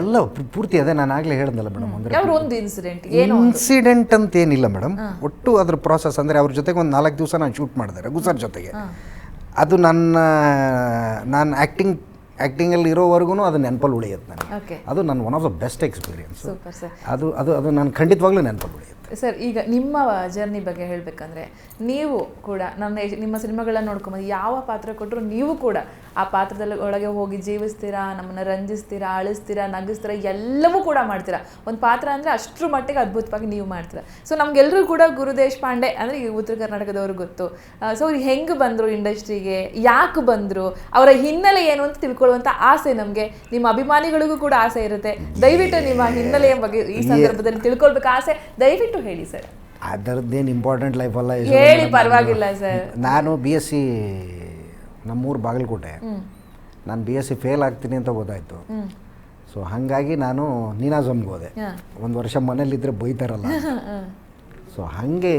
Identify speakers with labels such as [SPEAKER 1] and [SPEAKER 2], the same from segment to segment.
[SPEAKER 1] ಎಲ್ಲ ಪೂರ್ತಿ ಅದೇ ನಾನು ಆಗಲೇ ಹೇಳ್ದಲ್ಲ ಮೇಡಮ್ ಅಂದರೆ
[SPEAKER 2] ಇನ್ಸಿಡೆಂಟ್ ಏನೋ
[SPEAKER 1] ಇನ್ಸಿಡೆಂಟ್ ಅಂತ ಏನಿಲ್ಲ ಮೇಡಮ್. ಒಟ್ಟು ಅದ್ರ ಪ್ರಾಸೆಸ್ ಅಂದರೆ ಅವ್ರ ಜೊತೆಗೆ ಒಂದು ನಾಲ್ಕು ದಿವಸ ನಾನು ಶೂಟ್ ಮಾಡಿದೆ ರಘು ಸರ್ ಜೊತೆಗೆ ಅದು ನನ್ನ ನಾನು ಆ್ಯಕ್ಟಿಂಗ್ ಆ್ಯಕ್ಟಿಂಗಲ್ಲಿ ಇರೋವರೆಗೂ ಅದು ನೆನಪಲ್ಲಿ ಉಳಿಯುತ್ತೆ ನನಗೆ. ಅದು ನನ್ನ one of the best experience ಅದು ಅದು ಅದು ನಾನು ಖಂಡಿತವಾಗ್ಲೂ ನೆನಪಲ್ಲಿ ಉಳಿಯುತ್ತೆ.
[SPEAKER 2] ಸರ್ ಈಗ ನಿಮ್ಮ ಜರ್ನಿ ಬಗ್ಗೆ ಹೇಳಬೇಕಂದ್ರೆ ನೀವು ಕೂಡ ನನ್ನ ನಿಮ್ಮ ಸಿನಿಮಾಗಳನ್ನ ನೋಡ್ಕೊಂಬಂದು ಯಾವ ಪಾತ್ರ ಕೊಟ್ಟರು ನೀವು ಕೂಡ ಆ ಪಾತ್ರದಲ್ಲಿ ಒಳಗೆ ಹೋಗಿ ಜೀವಿಸ್ತೀರಾ ನಮ್ಮನ್ನ ರಂಜಿಸ್ತೀರಾ ಅಳಿಸ್ತೀರಾ ನಗಿಸ್ತೀರಾ ಎಲ್ಲವೂ ಕೂಡ ಮಾಡ್ತೀರಾ. ಒಂದು ಪಾತ್ರ ಅಂದರೆ ಅಷ್ಟರ ಮಟ್ಟಿಗೆ ಅದ್ಭುತವಾಗಿ ನೀವು ಮಾಡ್ತೀರಾ. ಸೊ ನಮಗೆಲ್ಲರೂ ಕೂಡ ಗುರು ದೇಶಪಾಂಡೆ ಅಂದರೆ ಈ ಉತ್ತರ ಕರ್ನಾಟಕದವ್ರಿಗೆ ಗೊತ್ತು. ಸೊ ಅವ್ರು ಹೆಂಗೆ ಬಂದರು ಇಂಡಸ್ಟ್ರಿಗೆ ಯಾಕೆ ಬಂದರು ಅವರ ಹಿನ್ನೆಲೆ ಏನು ಅಂತ ತಿಳ್ಕೊಳ್ಳುವಂಥ ಆಸೆ ನಮಗೆ. ನಿಮ್ಮ ಅಭಿಮಾನಿಗಳಿಗೂ ಕೂಡ ಆಸೆ ಇರುತ್ತೆ. ದಯವಿಟ್ಟು ನಿಮ್ಮ ಹಿನ್ನೆಲೆಯ ಬಗ್ಗೆ ಈ ಸಂದರ್ಭದಲ್ಲಿ ತಿಳ್ಕೊಳ್ಬೇಕು ಆಸೆ. ದಯವಿಟ್ಟು ಹೇಳಿ ಸರ್.
[SPEAKER 1] ಅದರದ್ದೇನು ಇಂಪಾರ್ಟೆಂಟ್ ಲೈಫಲ್ಲ
[SPEAKER 2] ಹೇಳಿ ಪರವಾಗಿಲ್ಲ ಸರ್.
[SPEAKER 1] ನಾನು ಬಿ ಎಸ್ ಸಿ ನಮ್ಮೂರು ಬಾಗಲಕೋಟೆ. ನಾನು ಬಿ ಎಸ್ ಸಿ ಫೇಲ್ ಆಗ್ತೀನಿ ಅಂತ ಗೊತ್ತಾಯ್ತು. ಸೊ ಹಾಗಾಗಿ ನಾನು ನೀನಾಜಮ್ಗೆ ಹೋದೆ. ಒಂದು ವರ್ಷ ಮನೇಲಿದ್ದರೆ ಬೈತಾರಲ್ಲ. ಸೊ ಹಾಗೆ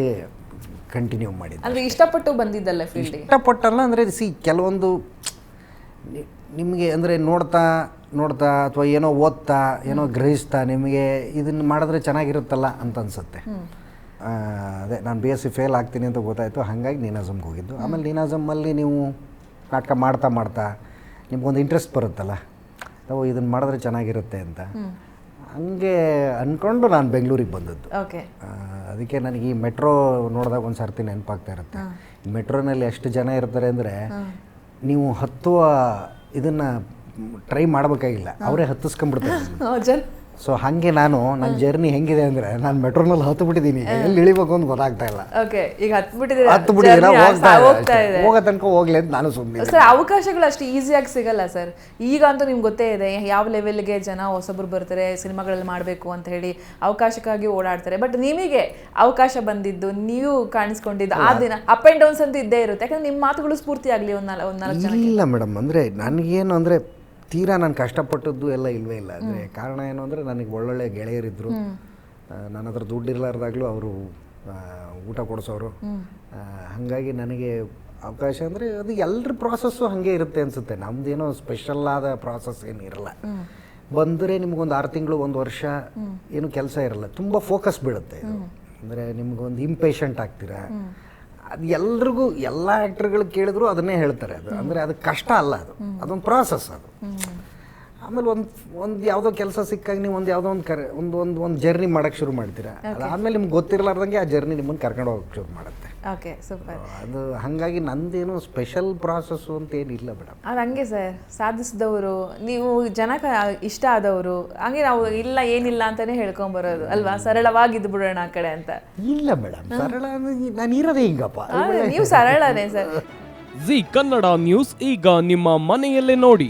[SPEAKER 1] ಕಂಟಿನ್ಯೂ ಮಾಡಿದ್ದೆ
[SPEAKER 2] ಅಂದರೆ ಇಷ್ಟಪಟ್ಟು ಬಂದಿದ್ದಲ್ಲ
[SPEAKER 1] ಇಷ್ಟಪಟ್ಟಲ್ಲ ಅಂದರೆ ಸಿ ಕೆಲವೊಂದು ನಿಮಗೆ ಅಂದರೆ ನೋಡ್ತಾ ನೋಡ್ತಾ ಅಥವಾ ಏನೋ ಓದ್ತಾ ಏನೋ ಗ್ರಹಿಸ್ತಾ ನಿಮಗೆ ಇದನ್ನು ಮಾಡಿದ್ರೆ ಚೆನ್ನಾಗಿರುತ್ತಲ್ಲ ಅಂತ ಅನ್ಸುತ್ತೆ. ಅದೇ ನಾನು ಬಿ ಎಸ್ ಸಿ ಫೇಲ್ ಆಗ್ತೀನಿ ಅಂತ ಗೊತ್ತಾಯಿತು. ಹಾಗಾಗಿ ನೀನಾಜಮ್ಗೆ ಹೋಗಿದ್ದು. ಆಮೇಲೆ ನೀನಾಜಮ್ಮಲ್ಲಿ ನೀವು ನಾಟಕ ಮಾಡ್ತಾ ಮಾಡ್ತಾ ನಿಮ್ಗೊಂದು ಇಂಟ್ರೆಸ್ಟ್ ಬರುತ್ತಲ್ಲ. ನಾವು ಇದನ್ನು ಮಾಡಿದ್ರೆ ಚೆನ್ನಾಗಿರುತ್ತೆ ಅಂತ. ಹಂಗೆ ಅಂದ್ಕೊಂಡು ನಾನು ಬೆಂಗಳೂರಿಗೆ ಬಂದದ್ದು.
[SPEAKER 2] ಓಕೆ.
[SPEAKER 1] ಅದಕ್ಕೆ ನನಗೆ ಈ ಮೆಟ್ರೋ ನೋಡಿದಾಗ ಒಂದು ಸರ್ತಿ ನೆನಪಾಗ್ತಾ ಇರುತ್ತೆ. ಮೆಟ್ರೋನಲ್ಲಿ ಎಷ್ಟು ಜನ ಇರ್ತಾರೆ ಅಂದರೆ ನೀವು ಹತ್ತುವ ಇದನ್ನು ಟ್ರೈ ಮಾಡಬೇಕಾಗಿಲ್ಲ. ಅವರೇ ಹತ್ತಿಸ್ಕೊಂಡ್ಬಿಡ್ತಾರೆ. ಸೊ ಹಾಗೆ ನಾನು ನನ್ನ ಜರ್ನಿ ಹೆಂಗಿದೆ ಅಂದ್ರೆ ನಾನು ಮೆಟ್ರೋನಲ್ಲಿ ಹತ್ತು ಬಿಟ್ಟಿದ್ದೀನಿ ಎಲ್ಲಿ ಇಳಿಬೇಕು ಅಂತ ಗೊತ್ತಾಗ್ತಾ ಇಲ್ಲ.
[SPEAKER 2] ಓಕೆ ಈಗ
[SPEAKER 1] ಹತ್ತು ಬಿಟ್ಟಿದ್ದೀನ ಹೋಗ್ತಾ ಇದೆ ಹೋಗೋ ತನಕ ಹೋಗ್ಲಿ ಅಂತ ನಾನು ಸುಮ್ಮನೆ
[SPEAKER 2] ಸರ್ ಅವಕಾಶಗಳು ಅಷ್ಟು ಈಸಿಯಾಗಿ ಸಿಗಲ್ಲ ಸರ್. ಈಗ ಅಂತೂ ನಿಮ್ಗೆ ಗೊತ್ತೇ ಇದೆ ಯಾವ ಲೆವೆಲ್ಗೆ ಜನ ಹೊಸಬ್ರು ಬರ್ತಾರೆ ಸಿನಿಮಾಗಳಲ್ಲಿ ಮಾಡಬೇಕು ಅಂತ ಹೇಳಿ ಅವಕಾಶಕ್ಕಾಗಿ ಓಡಾಡ್ತಾರೆ. ಬಟ್ ನಿಮಗೆ ಅವಕಾಶ ಬಂದಿದ್ದು ನೀವು ಕಾಣಿಸ್ಕೊಂಡಿದ್ದು ಆ ದಿನ ಅಪ್ ಆ್ಯಂಡ್ ಡೌನ್ಸ್ ಅಂತ ಇದ್ದೇ ಇರುತ್ತೆ. ಯಾಕಂದ್ರೆ ನಿಮ್ಮ ಮಾತುಗಳು ಸ್ಫೂರ್ತಿ ಆಗಲಿ ಒಂದು ನಾಲ್ ಒಂದು ನಾಲ್ಕು
[SPEAKER 1] ಇಲ್ಲ ಮೇಡಮ್ ಅಂದರೆ ನನಗೇನು ಅಂದರೆ ತೀರಾ ನಾನು ಕಷ್ಟಪಟ್ಟದ್ದು ಎಲ್ಲ ಇಲ್ವೇ ಇಲ್ಲ. ಅಂದರೆ ಕಾರಣ ಏನು ಅಂದರೆ ನನಗೆ ಒಳ್ಳೊಳ್ಳೆ ಗೆಳೆಯರಿದ್ದರು ನನ್ನ ಹತ್ರ ದುಡ್ಡು ಇರಲಾರ್ದಾಗಲೂ ಅವರು ಊಟ ಕೊಡಿಸೋರು. ಹಾಗಾಗಿ ನನಗೆ ಅವಕಾಶ ಅಂದರೆ ಅದು ಎಲ್ಲರ ಪ್ರಾಸೆಸ್ಸು ಹಾಗೆ ಇರುತ್ತೆ ಅನಿಸುತ್ತೆ. ನಮ್ಮದೇನೋ ಸ್ಪೆಷಲ್ ಆದ ಪ್ರಾಸೆಸ್ ಏನು ಇರಲ್ಲ. ಬಂದರೆ ನಿಮಗೊಂದು ಆರು ತಿಂಗಳು ಒಂದು ವರ್ಷ ಏನು ಕೆಲಸ ಇರಲ್ಲ. ತುಂಬ ಫೋಕಸ್ ಬೀಳುತ್ತೆ ಅಂದರೆ ನಿಮಗೊಂದು ಇಂಪೇಷಂಟ್ ಆಗ್ತೀರಾ? ಅದು ಎಲ್ರಿಗೂ ಎಲ್ಲ ಆ್ಯಕ್ಟರ್ಗಳು ಕೇಳಿದ್ರು ಅದನ್ನೇ ಹೇಳ್ತಾರೆ ಅದು. ಅಂದರೆ ಅದು ಕಷ್ಟ ಅಲ್ಲ ಅದು. ಅದೊಂದು ಪ್ರಾಸೆಸ್ ಅದು. ಆಮೇಲೆ ಒಂದು ಒಂದು ಯಾವುದೋ ಕೆಲಸ ಸಿಕ್ಕಾಗ ನೀವು ಒಂದು ಯಾವುದೋ ಒಂದು ಕರೆ ಒಂದು ಒಂದು ಒಂದು ಜರ್ನಿ ಮಾಡೋಕ್ಕೆ ಶುರು ಮಾಡ್ತೀರಾ. ಅದಾದಮೇಲೆ ನಿಮ್ಗೆ ಗೊತ್ತಿರಲಾರ್ದಂಗೆ ಆ ಜರ್ನಿ ನಿಮ್ಮನ್ನು ಕರ್ಕೊಂಡು ಹೋಗಕ್ಕೆ ಶುರು ಮಾಡುತ್ತೆ.
[SPEAKER 2] ಓಕೆ ಸೂಪರ್
[SPEAKER 1] ಅದು ಹಾಗಾಗಿ ನಂದೇನು ಸ್ಪೆಷಲ್ ಪ್ರಾಸೆಸ್ಸು ಅಂತ ಏನಿಲ್ಲ ಮೇಡಮ್.
[SPEAKER 2] ಅದು ಹಂಗೆ ಸರ್ ಸಾಧಿಸಿದವರು ನೀವು ಜನಕ್ಕೆ ಇಷ್ಟ ಆದವರು ಹಂಗೆ ನಾವು ಇಲ್ಲ ಏನಿಲ್ಲ ಅಂತಲೇ ಹೇಳ್ಕೊಂಬರೋದು ಅಲ್ವಾ? ಸರಳವಾಗಿ ಸರಳವಾಗಿದ್ದು ಬಿಡೋಣ ಆ ಕಡೆ ಅಂತ.
[SPEAKER 1] ಇಲ್ಲ ಮೇಡಮ್ ಸರಳ ನಾನು ಇರೋದೇ ಹಿಂಗಪ್ಪ
[SPEAKER 2] ನೀವು ಸರಳನೇ ಸರ್.
[SPEAKER 3] ಜಿ ಕನ್ನಡ ನ್ಯೂಸ್ ಈಗ ನಿಮ್ಮ ಮನೆಯಲ್ಲೇ ನೋಡಿ.